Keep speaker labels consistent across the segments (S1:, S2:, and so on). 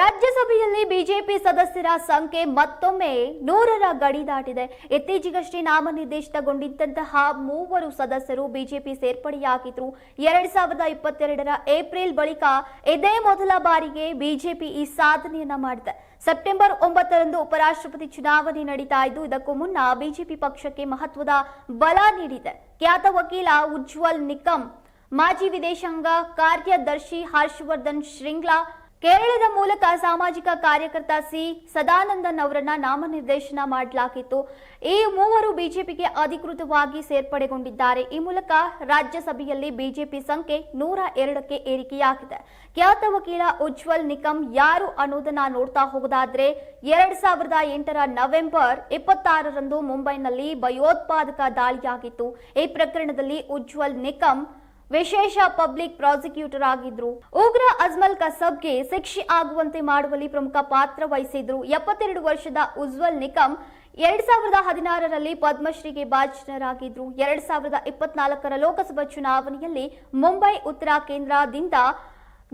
S1: ರಾಜ್ಯಸಭೆಯಲ್ಲಿ ಬಿಜೆಪಿ ಸದಸ್ಯರ ಸಂಖ್ಯೆ ಮತ್ತೊಮ್ಮೆ ನೂರರ ಗಡಿ ದಾಟಿದೆ. ಇತ್ತೀಚೆಗಷ್ಟೇ ನಾಮನಿರ್ದೇಶಿತಗೊಂಡಿದ್ದಂತಹ ಮೂವರು ಸದಸ್ಯರು ಬಿಜೆಪಿ ಸೇರ್ಪಡೆಯಾಗಿದ್ರು ಎರಡ್ ಸಾವಿರದ ಇಪ್ಪತ್ತೆರಡರ ಏಪ್ರಿಲ್ ಬಳಿಕ ಇದೇ ಮೊದಲ ಬಾರಿಗೆ ಬಿಜೆಪಿ ಈ ಸಾಧನೆಯನ್ನ ಮಾಡಿದೆ. ಸೆಪ್ಟೆಂಬರ್ ಒಂಬತ್ತರಂದು ಉಪರಾಷ್ಟ್ರಪತಿ ಚುನಾವಣೆ ನಡೀತಾ ಇದ್ದು, ಇದಕ್ಕೂ ಮುನ್ನ ಬಿಜೆಪಿ ಪಕ್ಷಕ್ಕೆ ಮಹತ್ವದ ಬಲ ನೀಡಿದೆ. ಖ್ಯಾತ ವಕೀಲ ಉಜ್ವಲ್ ನಿಕಮ್, ಮಾಜಿ ವಿದೇಶಾಂಗ ಕಾರ್ಯದರ್ಶಿ ಹರ್ಷವರ್ಧನ್ ಶ್ರಿಂಗ್ಲಾ ಕೇರಳದ ಮೂಲಕ ಸಾಮಾಜಿಕ ಕಾರ್ಯಕರ್ತ ಸಿ. ಸದಾನಂದನ್ ಅವರನ್ನ ನಾಮನಿರ್ದೇಶನ ಮಾಡಲಾಗಿತ್ತು. ಈ ಮೂವರು ಬಿಜೆಪಿಗೆ ಅಧಿಕೃತವಾಗಿ ಸೇರ್ಪಡೆಗೊಂಡಿದ್ದಾರೆ. ಈ ಮೂಲಕ ರಾಜ್ಯಸಭೆಯಲ್ಲಿ ಬಿಜೆಪಿ ಸಂಖ್ಯೆ ನೂರ ಎರಡಕ್ಕೆ ಏರಿಕೆಯಾಗಿದೆ. ಖ್ಯಾತ ವಕೀಲ ಉಜ್ವಲ್ ನಿಕಂ ಯಾರು ಅನ್ನೋದನ್ನ ನೋಡ್ತಾ ಹೋಗೋದಾದ್ರೆ, ಎರಡ್ ಸಾವಿರದ ಎಂಟರ ನವೆಂಬರ್ ಇಪ್ಪತ್ತಾರರಂದು ಮುಂಬೈನಲ್ಲಿ ಭಯೋತ್ಪಾದಕ ದಾಳಿಯಾಗಿತ್ತು. ಈ ಪ್ರಕರಣದಲ್ಲಿ ಉಜ್ವಲ್ ನಿಕಂ ವಿಶೇಷ ಪಬ್ಲಿಕ್ ಪ್ರಾಸಿಕ್ಯೂಟರ್ ಆಗಿದ್ರು. ಉಗ್ರ ಅಜ್ಮಲ್ ಕಸಬ್ಗೆ ಶಿಕ್ಷೆ ಆಗುವಂತೆ ಮಾಡುವಲ್ಲಿ ಪ್ರಮುಖ ಪಾತ್ರ ವಹಿಸಿದ್ರು. ಎಪ್ಪತ್ತೆರಡು ವರ್ಷದ ಉಜ್ವಲ್ ನಿಕಂ ಎರಡ್ ಸಾವಿರದ ಹದಿನಾರರಲ್ಲಿ ಪದ್ಮಶ್ರೀಗೆ ಭಾಜನರಾಗಿದ್ರು. ಎರಡ್ ಸಾವಿರದ ಇಪ್ಪತ್ನಾಲ್ಕರ ಲೋಕಸಭಾ ಚುನಾವಣೆಯಲ್ಲಿ ಮುಂಬೈ ಉತ್ತರ ಕೇಂದ್ರದಿಂದ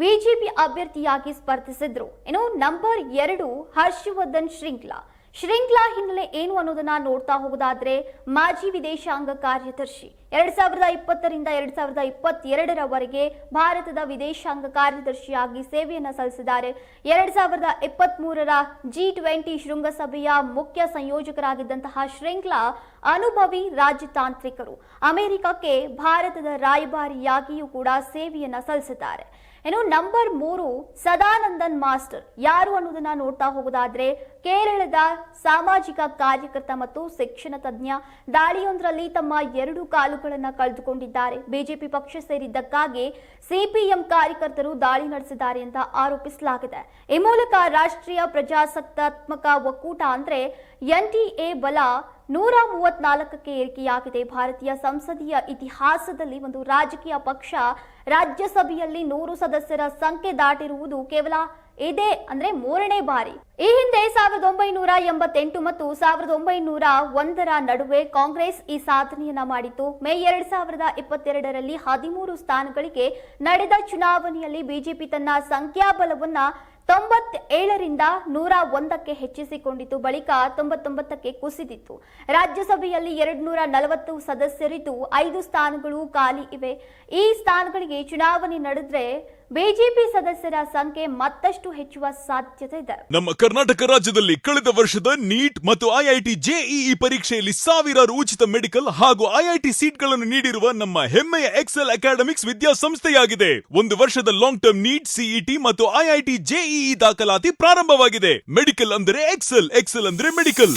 S1: ಬಿಜೆಪಿ ಅಭ್ಯರ್ಥಿಯಾಗಿ ಸ್ಪರ್ಧಿಸಿದ್ರು. ಇನ್ನು ನಂಬರ್ ಎರಡು ಹರ್ಷವರ್ಧನ್ ಶ್ರಿಂಗ್ಲಾ ಶ್ರಿಂಗ್ಲಾ ಹಿನ್ನೆಲೆ ಏನು ಅನ್ನೋದನ್ನ ನೋಡ್ತಾ ಹೋಗೋದಾದ್ರೆ ಮಾಜಿ ವಿದೇಶಾಂಗ ಕಾರ್ಯದರ್ಶಿ ಎರಡ್ ಸಾವಿರದ ಇಪ್ಪತ್ತರಿಂದ ಎರಡ್ ಸಾವಿರದ ಇಪ್ಪತ್ತೆರಡರವರೆಗೆ ಭಾರತದ ವಿದೇಶಾಂಗ ಕಾರ್ಯದರ್ಶಿಯಾಗಿ ಸೇವೆಯನ್ನು ಸಲ್ಲಿಸಿದ್ದಾರೆ. ಎರಡ್ ಸಾವಿರದ ಇಪ್ಪತ್ತ್ ಮೂರರ ಜಿ ಟ್ವೆಂಟಿ ಶೃಂಗಸಭೆಯ ಮುಖ್ಯ ಸಂಯೋಜಕರಾಗಿದ್ದಂತಹ ಶೃಂಖಲಾ ಅನುಭವಿ ರಾಜತಾಂತ್ರಿಕರು. ಅಮೆರಿಕಕ್ಕೆ ಭಾರತದ ರಾಯಭಾರಿಯಾಗಿಯೂ ಕೂಡ ಸೇವೆಯನ್ನು ಸಲ್ಲಿಸಿದ್ದಾರೆ. ಇನ್ನು ನಂಬರ್ ಮೂರು, ಸದಾನಂದನ್ ಮಾಸ್ಟರ್. ಯಾರು ಅನ್ನೋದನ್ನ ನೋಡ್ತಾ ಹೋಗೋದಾದ್ರೆ, ಕೇರಳದ ಸಾಮಾಜಿಕ ಕಾರ್ಯಕರ್ತ ಮತ್ತು ಶಿಕ್ಷಣ ತಜ್ಞ ದಾಳಿಯೊಂದರಲ್ಲಿ ತಮ್ಮ ಎರಡು ಕಾಲುಗಳನ್ನ ಕಳೆದುಕೊಂಡಿದ್ದಾರೆ. ಬಿಜೆಪಿ ಪಕ್ಷ ಸೇರಿದ್ದಕ್ಕಾಗಿ ಸಿಪಿಎಂ ಕಾರ್ಯಕರ್ತರು ದಾಳಿ ನಡೆಸಿದ್ದಾರೆ ಅಂತ ಆರೋಪಿಸಲಾಗಿದೆ. ಈ ಮೂಲಕ ರಾಷ್ಟ್ರೀಯ ಪ್ರಜಾಸತ್ತಾತ್ಮಕ ಒಕ್ಕೂಟ ಅಂದ್ರೆ ಎನ್ಟಿಎ ಬಲ ನೂರ ಮೂವತ್ನಾಲ್ಕಕ್ಕೆ ಏರಿಕೆಯಾಗಿದೆ. ಭಾರತೀಯ ಸಂಸದೀಯ ಇತಿಹಾಸದಲ್ಲಿ ಒಂದು ರಾಜಕೀಯ ಪಕ್ಷ ರಾಜ್ಯಸಭೆಯಲ್ಲಿ ನೂರು ಸದಸ್ಯರ ಸಂಖ್ಯೆ ದಾಟಿರುವುದು ಕೇವಲ ಇದೇ ಅಂದ್ರೆ ಮೂರನೇ ಬಾರಿ. ಈ ಹಿಂದೆ ಸಾವಿರದ ಒಂಬೈನೂರ ಎಂಬತ್ತೆಂಟು ಮತ್ತು ಸಾವಿರದ ಒಂಬೈನೂರ ಒಂದರ ನಡುವೆ ಕಾಂಗ್ರೆಸ್ ಈ ಸಾಧನೆಯನ್ನ ಮಾಡಿತ್ತು. ಮೇ ಎರಡ್ ಸಾವಿರದ ಇಪ್ಪತ್ತೆರಡರಲ್ಲಿ ಹದಿಮೂರು ಸ್ಥಾನಗಳಿಗೆ ನಡೆದ ಚುನಾವಣೆಯಲ್ಲಿ ಬಿಜೆಪಿ ತನ್ನ ಸಂಖ್ಯಾಬಲವನ್ನ ತೊಂಬತ್ತೇಳರಿಂದ ನೂರ ಒಂದಕ್ಕೆ ಹೆಚ್ಚಿಸಿಕೊಂಡಿತು. ಬಳಿಕ ತೊಂಬತ್ತೊಂಬತ್ತಕ್ಕೆ ಕುಸಿದಿತ್ತು. ರಾಜ್ಯಸಭೆಯಲ್ಲಿ ಎರಡು ನೂರ ನಲವತ್ತು ಸದಸ್ಯರಿದ್ದು ಐದು ಸ್ಥಾನಗಳು ಖಾಲಿ ಇವೆ. ಈ ಸ್ಥಾನಗಳಿಗೆ ಚುನಾವಣೆ ನಡೆದ್ರೆ ಬಿಜೆಪಿ ಸದಸ್ಯರ ಸಂಖ್ಯೆ ಮತ್ತಷ್ಟು ಹೆಚ್ಚುವ ಸಾಧ್ಯತೆ ಇದೆ.
S2: ನಮ್ಮ ಕರ್ನಾಟಕ ರಾಜ್ಯದಲ್ಲಿ ಕಳೆದ ವರ್ಷದ ನೀಟ್ ಮತ್ತು ಐಐಟಿ ಜೆಇಇ ಪರೀಕ್ಷೆಯಲ್ಲಿ ಸಾವಿರಾರು ಉಚಿತ ಮೆಡಿಕಲ್ ಹಾಗೂ ಐಐಟಿ ಸೀಟ್ಗಳನ್ನು ನೀಡಿರುವ ನಮ್ಮ ಹೆಮ್ಮೆಯ ಎಕ್ಸೆಲ್ ಅಕಾಡೆಮಿಕ್ಸ್ ವಿದ್ಯಾಸಂಸ್ಥೆಯಾಗಿದೆ. ಒಂದು ವರ್ಷದ ಲಾಂಗ್ ಟರ್ಮ್ ನೀಟ್, ಸಿಇಟಿ ಮತ್ತು ಐಐಟಿ ಜೆಇಇ ದಾಖಲಾತಿ ಪ್ರಾರಂಭವಾಗಿದೆ. ಮೆಡಿಕಲ್ ಅಂದರೆ ಎಕ್ಸೆಲ್ ಎಕ್ಸೆಲ್ ಅಂದ್ರೆ ಮೆಡಿಕಲ್.